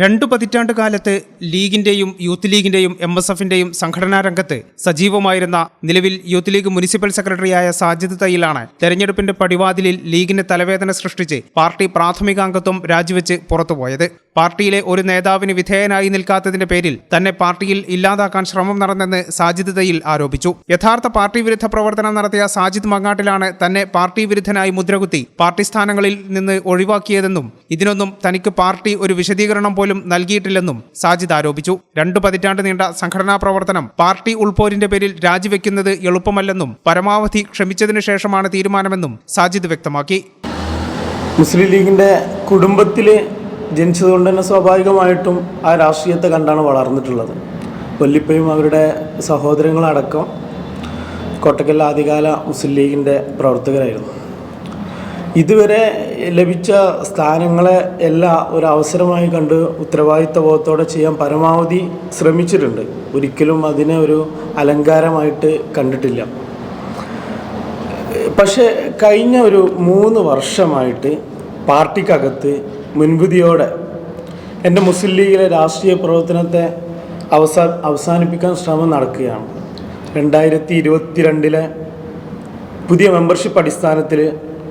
രണ്ടു പതിറ്റാണ്ട് കാലത്ത് ലീഗിന്റെയും യൂത്ത് ലീഗിന്റെയും എം എസ് എഫിന്റെയും സംഘടനാ രംഗത്ത് സജീവമായിരുന്ന നിലവിൽ യൂത്ത് ലീഗ് മുനിസിപ്പൽ സെക്രട്ടറിയായ സാജിദ് തയ്യിലാണ് തെരഞ്ഞെടുപ്പിന്റെ പടിവാതിലിൽ ലീഗിന് തലവേദന സൃഷ്ടിച്ച് പാർട്ടി പ്രാഥമികാംഗത്വം രാജിവെച്ച് പുറത്തുപോയത്. പാർട്ടിയിലെ ഒരു നേതാവിന് വിധേയനായി നിൽക്കാത്തതിന്റെ പേരിൽ തന്നെ പാർട്ടിയിൽ ഇല്ലാതാക്കാൻ ശ്രമം നടന്നെന്ന് സാജിദ് തയ്യിൽ ആരോപിച്ചു. യഥാർത്ഥ പാർട്ടി വിരുദ്ധ പ്രവർത്തനം നടത്തിയ സാജിദ് മങ്ങാട്ടിലാണ് തന്നെ പാർട്ടി വിരുദ്ധനായി മുദ്രകുത്തി പാർട്ടി സ്ഥാനങ്ങളിൽ നിന്ന് ഒഴിവാക്കിയതെന്നും ഇതിനൊന്നും തനിക്ക് പാർട്ടി ഒരു വിശദീകരണം പോലും നൽകിയിട്ടില്ലെന്നും സാജിദ് ആരോപിച്ചു. രണ്ടു പതിറ്റാണ്ട് നീണ്ട സംഘടനാ പ്രവർത്തനം പാർട്ടി ഉൾപോരിന്റെ പേരിൽ രാജിവെക്കുന്നത് എളുപ്പമല്ലെന്നും പരമാവധി ക്ഷമിച്ചതിനു ശേഷമാണ് തീരുമാനമെന്നും സാജിദ് വ്യക്തമാക്കി. മുസ്ലിം ലീഗിന്റെ കുടുംബത്തിൽ ജനിച്ചതുകൊണ്ട് തന്നെ സ്വാഭാവികമായിട്ടും ആ രാഷ്ട്രീയത്തെ കണ്ടാണ് വളർന്നിട്ടുള്ളത്. വല്ലിപ്പയും അവരുടെ സഹോദരങ്ങളടക്കം കോട്ടക്കൽ ആദ്യകാല മുസ്ലിം ലീഗിന്റെ പ്രവർത്തകരായിരുന്നു. ഇതുവരെ ലഭിച്ച സ്ഥാനങ്ങളെ എല്ലാം ഒരു അവസരമായി കണ്ട് ഉത്തരവാദിത്വബോധത്തോടെ ചെയ്യാൻ പരമാവധി ശ്രമിച്ചിട്ടുണ്ട്. ഒരിക്കലും അതിനെ ഒരു അലങ്കാരമായിട്ട് കണ്ടിട്ടില്ല. പക്ഷേ കഴിഞ്ഞ ഒരു മൂന്ന് വർഷമായിട്ട് പാർട്ടിക്കകത്ത് മുൻവിധിയോടെ എന്റെ മുസ്ലിം ലീഗിലെ രാഷ്ട്രീയ പ്രവർത്തനത്തെ അവസാ അവസാനിപ്പിക്കാൻ ശ്രമം നടക്കുകയാണ്. രണ്ടായിരത്തി ഇരുപത്തിരണ്ടിലെ പുതിയ മെമ്പർഷിപ്പ് അടിസ്ഥാനത്തിൽ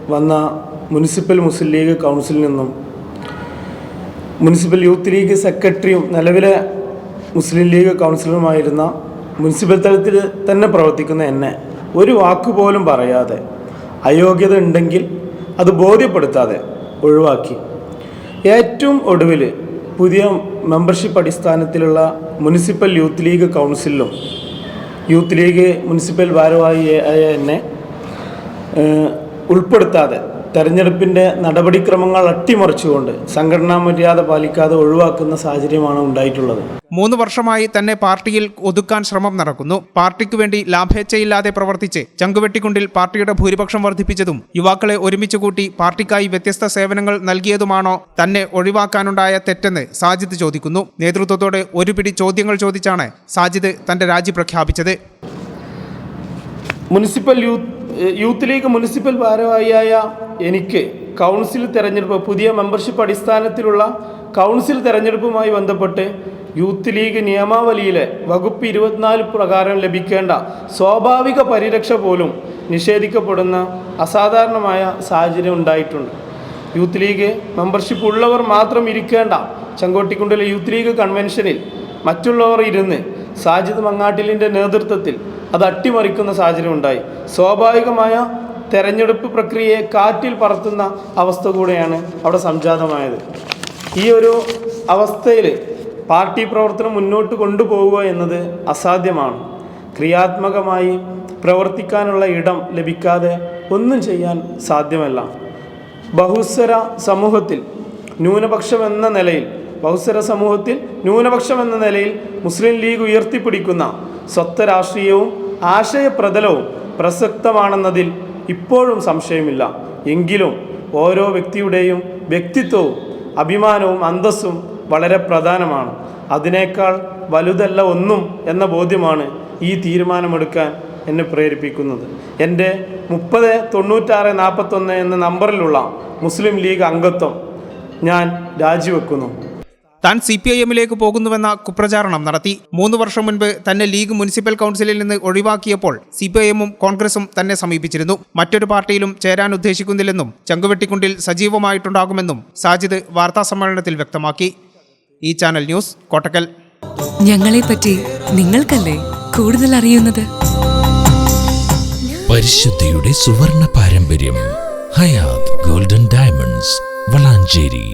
വന്ന മുനിസിപ്പൽ മുസ്ലിം ലീഗ് കൗൺസിലിൽ നിന്നും മുനിസിപ്പൽ യൂത്ത് ലീഗ് സെക്രട്ടറിയും നിലവിലെ മുസ്ലിം ലീഗ് കൗൺസിലറുമായിരുന്ന മുനിസിപ്പൽ തലത്തിൽ തന്നെ പ്രവർത്തിക്കുന്ന എന്നെ ഒരു വാക്കുപോലും പറയാതെ അയോഗ്യത ഉണ്ടെങ്കിൽ അത് ബോധ്യപ്പെടുത്താതെ ഒഴിവാക്കി. ഏറ്റവും ഒടുവിൽ പുതിയ മെമ്പർഷിപ്പ് അടിസ്ഥാനത്തിലുള്ള മുനിസിപ്പൽ യൂത്ത് ലീഗ് കൗൺസിലും യൂത്ത് ലീഗ് മുനിസിപ്പൽ ഭാരവാഹി ആയ എന്നെ ഉൾപ്പെടുത്താതെ തെരഞ്ഞെടുപ്പിന്റെ നടപടിക്രമങ്ങൾ അട്ടിമറിച്ചുകൊണ്ട് സംഘടനാ മര്യാദ പാലിക്കാതെ ഒഴിവാക്കുന്ന സാഹചര്യമാണ് ഉണ്ടായിട്ടുള്ളത്. മൂന്ന് വർഷമായി തന്നെ പാർട്ടിയിൽ ഒതുക്കാൻ ശ്രമം നടക്കുന്നു. പാർട്ടിക്ക് വേണ്ടി ലാഭേച്ഛയില്ലാതെ പ്രവർത്തിച്ച് ചങ്കുവെട്ടിക്കുണ്ടിൽ പാർട്ടിയുടെ ഭൂരിപക്ഷം വർദ്ധിപ്പിച്ചതും യുവാക്കളെ ഒരുമിച്ച് കൂട്ടി പാർട്ടിക്കായി വ്യത്യസ്ത സേവനങ്ങൾ നൽകിയതുമാണോ തന്നെ ഒഴിവാക്കാനുണ്ടായ തെറ്റെന്ന് സാജിദ് ചോദിക്കുന്നു. നേതൃത്വത്തോട് ഒരുപിടി ചോദ്യങ്ങൾ ചോദിച്ചാണ് സാജിദ് തന്റെ രാജി പ്രഖ്യാപിച്ചത്. Municipal youth youth league municipal ഭാരവാഹിയായ എനിക്ക് കൗൺസിൽ തെരഞ്ഞെടുപ്പ് പുതിയ മെമ്പർഷിപ്പ് അടിസ്ഥാനത്തിലുള്ള കൗൺസിൽ തെരഞ്ഞെടുപ്പുമായി ബന്ധപ്പെട്ട് യൂത്ത് ലീഗ് നിയമാവലിയിലെ വകുപ്പ് ഇരുപത്തിനാല് പ്രകാരം ലഭിക്കേണ്ട സ്വാഭാവിക പരിരക്ഷ പോലും നിഷേധിക്കപ്പെടുന്ന അസാധാരണമായ സാഹചര്യം ഉണ്ടായിട്ടുണ്ട്. യൂത്ത് ലീഗ് മെമ്പർഷിപ്പ് ഉള്ളവർ മാത്രം ഇരിക്കേണ്ട ചെങ്കോട്ടിക്കുണ്ടിലെ യൂത്ത് ലീഗ് കൺവെൻഷനിൽ മറ്റുള്ളവർ ഇരുന്ന് സാജിദ് മങ്ങാട്ടിലിന്റെ നേതൃത്വത്തിൽ അത് അട്ടിമറിക്കുന്ന സാഹചര്യം ഉണ്ടായി. സ്വാഭാവികമായ തെരഞ്ഞെടുപ്പ് പ്രക്രിയയെ കാറ്റിൽ പറത്തുന്ന അവസ്ഥ കൂടെയാണ് അവിടെ സംജാതമായത്. ഈ ഒരു അവസ്ഥയിൽ പാർട്ടി പ്രവർത്തനം മുന്നോട്ട് കൊണ്ടുപോവുക എന്നത് അസാധ്യമാണ്. ക്രിയാത്മകമായി പ്രവർത്തിക്കാനുള്ള ഇടം ലഭിക്കാതെ ഒന്നും ചെയ്യാൻ സാധ്യമല്ല. ബഹുസ്വര സമൂഹത്തിൽ ന്യൂനപക്ഷം എന്ന നിലയിൽ ബഹുസ്വര സമൂഹത്തിൽ ന്യൂനപക്ഷം എന്ന നിലയിൽ മുസ്ലിം ലീഗ് ഉയർത്തിപ്പിടിക്കുന്ന സ്വത്വ രാഷ്ട്രീയവും ആശയപ്രതലവും പ്രസക്തമാണെന്നതിൽ ഇപ്പോഴും സംശയമില്ല. എങ്കിലും ഓരോ വ്യക്തിയുടെയും വ്യക്തിത്വവും അഭിമാനവും അന്തസ്സും വളരെ പ്രധാനമാണ്. അതിനേക്കാൾ വലുതല്ല ഒന്നും എന്ന ബോധ്യമാണ് ഈ തീരുമാനമെടുക്കാൻ എന്നെ പ്രേരിപ്പിക്കുന്നത്. എന്റെ മുപ്പത് തൊണ്ണൂറ്റാറ് നാൽപ്പത്തൊന്ന് എന്ന നമ്പറിലുള്ള മുസ്ലിം ലീഗ് അംഗത്വം ഞാൻ രാജിവെക്കുന്നു. താൻ സി പി ഐ എമ്മിലേക്ക് പോകുന്നുവെന്ന കുപ്രചാരണം നടത്തി. മൂന്ന് വർഷം മുൻപ് തന്നെ ലീഗ് മുനിസിപ്പൽ കൗൺസിലിൽ നിന്ന് ഒഴിവാക്കിയപ്പോൾ സി പി ഐ എമ്മും കോൺഗ്രസും തന്നെ സമീപിച്ചിരുന്നു. മറ്റൊരു പാർട്ടിയിലും ചേരാൻ ഉദ്ദേശിക്കുന്നില്ലെന്നും ചങ്കുവെട്ടിക്കുണ്ടിൽ സജീവമായിട്ടുണ്ടാകുമെന്നും സാജിദ് വാർത്താസമ്മേളനത്തിൽ വ്യക്തമാക്കി. ഈ ചാനൽ ന്യൂസ് കോട്ടക്കൽ. ഞങ്ങളെപ്പറ്റി നിങ്ങൾക്കല്ലേ കൂടുതൽ അറിയുന്നത്? പരിശുദ്ധിയുടെ സുവർണ പാരമ്പര്യം ഹയാത് ഗോൾഡൻ ഡയമണ്ട്സ് വളാഞ്ചേരി.